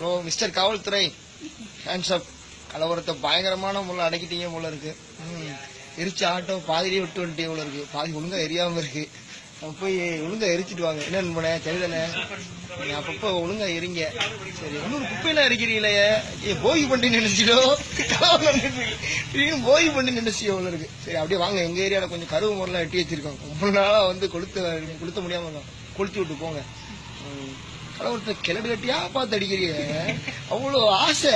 Hello mister காவல்துறை. Hands up கலவரத்தை பயங்கரமான முள்ள அடக்கிட்டீங்க போல இருக்கு. எரிச்ச ஆட்டோ பாதிரியே விட்டு வந்துட்டே போல இருக்கு. பாதி ஒழுங்கா எரியாம இருக்கு. போய் ஒழுங்கா எரிச்சிட்டு வாங்க. என்ன நண்பனே சரிதானே நீங்க அப்பப்போ ஒழுங்கா எரிங்க. சரி இன்னொரு குப்பையெல்லாம் எரிக்கிறீங்களே. ஏ போகி பண்ணி நினைச்சிடோ போகி பண்ணி நினைச்சியோ உள்ள இருக்கு. சரி அப்படியே வாங்க. எங்க ஏரியால கொஞ்சம் கருவு முறைலாம் எட்டி வச்சிருக்கோம். ரொம்ப நாளா வந்து கொளுத்த கொளுத்த முடியாம கொளுத்தி விட்டு போங்க. ஆனால் கலவரத்தை கிளடு கட்டியா பார்த்து அடிக்கிறீங்க? அவ்வளோ ஆசை.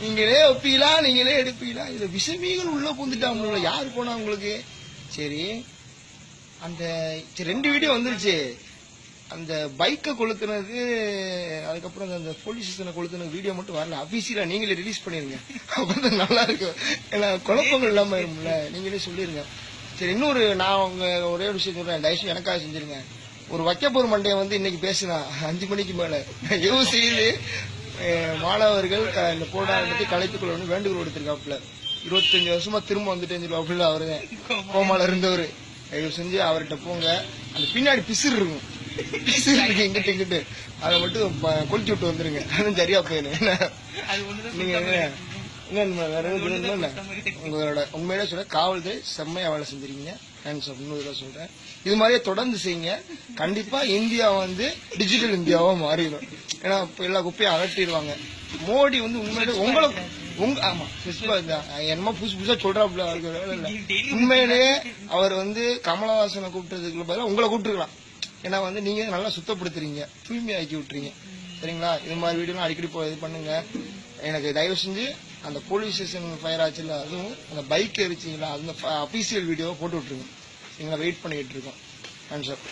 நீங்களே வைப்பீங்களா நீங்களே எடுப்பீங்களா இதில் விஷமீகள் உள்ளே பூந்துட்டாங்க யார் போனா உங்களுக்கு? சரி. அந்த ரெண்டு வீடியோ வந்துருச்சு. அந்த பைக்கை கொளுத்துனது அதுக்கப்புறம் அந்த போலீஸ் ஸ்டேஷனை கொளுத்துன வீடியோ மட்டும் வரல. அபிஷியலா நீங்களே ரிலீஸ் பண்ணிருங்க. அப்பதான் நல்லா இருக்கும். ஏன்னா குழப்பங்கள் இல்லாமல் இருக்கும்ல. நீங்களே சொல்லிருங்க. சரி இன்னொரு நான் உங்க ஒரே ஒரு விஷயம் சொல்றேன். தயவுசெய்து எனக்காக செஞ்சிருங்க. ஒரு வைக்கப்போர் மண்டையை வந்து இன்னைக்கு பேசினா அஞ்சு மணிக்கு மேல. யோ செய்து மாணவர்கள் இந்த போராட்டத்தை கலைத்துக் கொள்ளணும் வேண்டுகோள் எடுத்திருக்காப்புல இருபத்தஞ்சு வருஷமா திரும்ப வந்துட்டேன்னு சொல்லுவாப்புல அவரு. கோமால இருந்தவர். தயவு செஞ்சு அவர்கிட்ட போங்க. அந்த பின்னாடி பிசிறு இருக்கும். பிசிறு இருக்கு இங்கிட்டு இங்கிட்டு. அதை மட்டும் கொளுத்தி விட்டு வந்துருங்க. அதுவும் சரியா போயிடும். நீங்க என்ன? வேற எதுவும்? உங்களோட உண்மையிலே சொல்ற காவல்துறை செம்மையா வேலை செஞ்சிருக்கீங்க. ஹேண்ட்ஸ் அப் இன்னொரு தடவை சொல்றேன். இது மாதிரியே தொடர்ந்து செய்யுங்க. கண்டிப்பா இந்தியா வந்து டிஜிட்டல் இந்தியாவா மாறிடும். ஏன்னா இப்ப எல்லா குப்பையும் அகற்றிடுவாங்க. மோடி வந்து உண்மையிலே உங்களை உங்க ஆமா. என்னமோ புதுசு புதுசா இல்ல. உண்மையிலேயே அவர் வந்து கமலஹாசனை கூப்பிட்டதுக்கு பதிலா உங்களை கூப்பிட்டுருக்கலாம். ஏன்னா வந்து நீங்க நல்லா சுத்தப்படுத்துறீங்க. தூய்மையாக்கி விட்டுறீங்க. சரிங்களா? இது மாதிரி வீடியோலாம் அடிக்கடி போய் இது பண்ணுங்க. எனக்கு தயவு செஞ்சு அந்த போலீஸ் ஸ்டேஷன் ஃபயர் ஆச்சுல அதுவும் அந்த பைக் எரிச்சிங்களா அந்த அஃபீஷியல் வீடியோவை போட்டு விட்ருக்கோம் எங்களை வெயிட் பண்ணிட்டு இருக்கோம். சார்